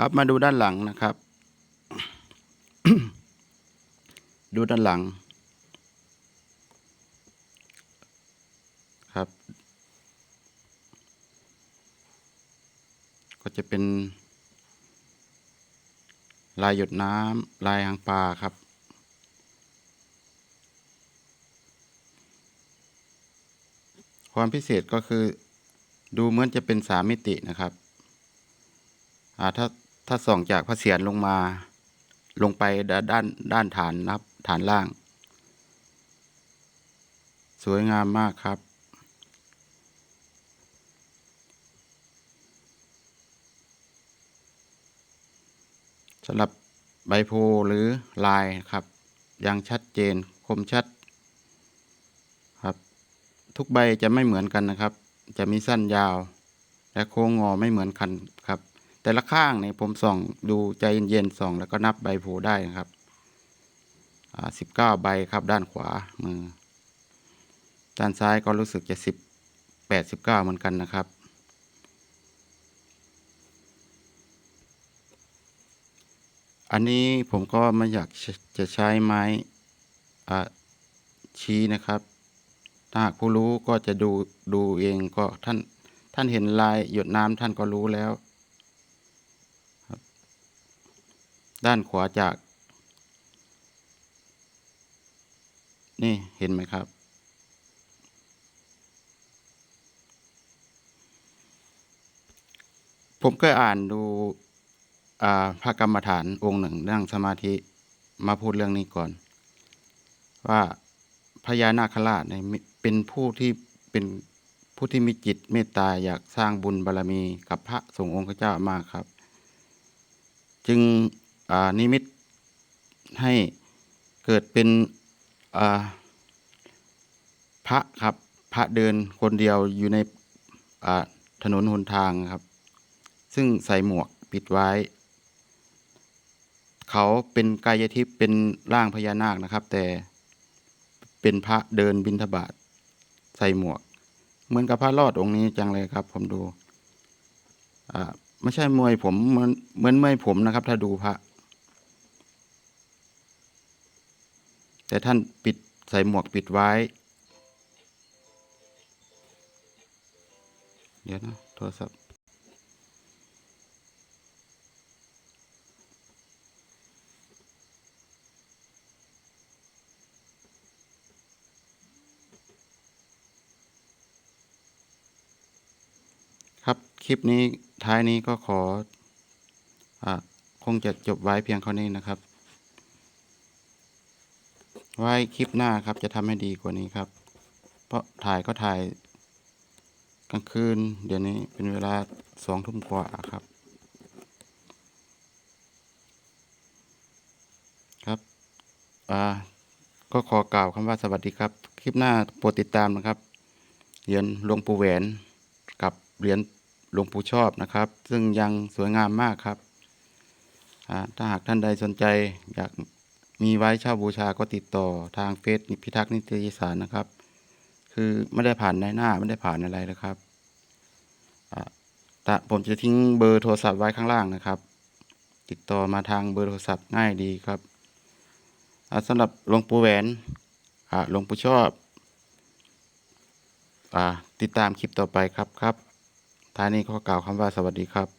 ครับมาดูด้านหลังนะครับ ดูด้านหลัง ครับ ก็จะเป็น ลายหยดน้ำลายหางปลาครับความพิเศษก็คือดูเหมือนจะเป็นสามมิตินะครับอ่าถ้า ถ้าส่องจากพระเศียรลงมา ลงไปด้านด้านด้านฐานนะครับ ฐานล่าง สวยงามมากครับ สำหรับใบโพหรือลายครับ ยังชัดเจนคมชัดครับ ทุกใบจะไม่เหมือนกันนะครับ จะมีสั้นยาว และโค้งงอไม่เหมือนกันครับ แต่ละข้างเนี่ยผมส่องดูใจเย็นๆส่อง แล้วก็นับใบโพได้นะครับสิบเก้าใบครับด้านขวามือ ด้านซ้ายก็รู้สึกจะสิบแปดสิบเก้าเหมือนกันนะครับ อันนี้ผมก็ไม่อยากจะใช้ไม้ชี้นะครับ ถ้าหากผู้รู้ก็จะดูดูเองก็ท่านท่านเห็นลายหยดน้ำท่านก็รู้แล้วครับ ด้านขวาจาก นี่เห็นไหมครับ ผมเคยอ่านดูพระกรรมฐานองค์หนึ่งนั่งสมาธิมาพูดเรื่องนี้ก่อน ว่าพญานาคราชเนี่ยเป็นผู้ที่เป็นผู้ที่มีจิตเมตตาอยากสร้างบุญบารรมีกับพระสงฆ์องค์เจ้ามากครับ จึง นิมิตให้เกิดเป็นพระครับพระเดินคนเดียวอยู่ในถนนหนทางครับ ซึ่งใส่หมวกปิดไว้ เขาเป็นกายทิพย์เป็นร่างพญานาคนะครับ แต่เป็นพระเดินบิณฑบาตใส่หมวก เหมือนกับพระรอดองค์นี้จังเลยครับ ผมดูไม่ใช่มวยผมเหมือนเหมือนมวยผมนะครับ ถ้าดูพระ แต่ท่านปิดใส่หมวกปิดไว้ เดี๋ยวนะโทรศัพท์ครับคลิปนี้ท้ายนี้ก็ขออาคงจะจบไว้เพียงเท่านี้นะครับ ไว้คลิปหน้าครับจะทำให้ดีกว่านี้ครับ เพราะถ่ายก็ถ่ายกลางคืน เดี๋ยวนี้เป็นเวลาสองทุ่มกว่าครับ ครับอ่าก็ขอกล่าวคำว่าสวัสดีครับ คลิปหน้าโปรดติดตามนะครับ เหรียญหลวงปู่แหวนกับเหรียญหลวงปู่ชอบนะครับ ซึ่งยังสวยงามมากครับอ่าถ้าหากท่านใดสนใจอยาก มีไว้เช่าบูชาก็ติดต่อทางเฟซพิทักษ์นิตยสารนะครับ คือไม่ได้ผ่านในหน้าไม่ได้ผ่านอะไรนะครับแต่ผมจะทิ้งเบอร์โทรศัพท์ไว้ข้างล่างนะครับ ติดต่อมาทางเบอร์โทรศัพท์ง่ายดีครับอ่าสำหรับหลวงปู่แหวนหลวงปู่ชอบอติดตามคลิปต่อไปครับครับท้ายนี้ขอกล่าวคำว่าสวัสดีครับ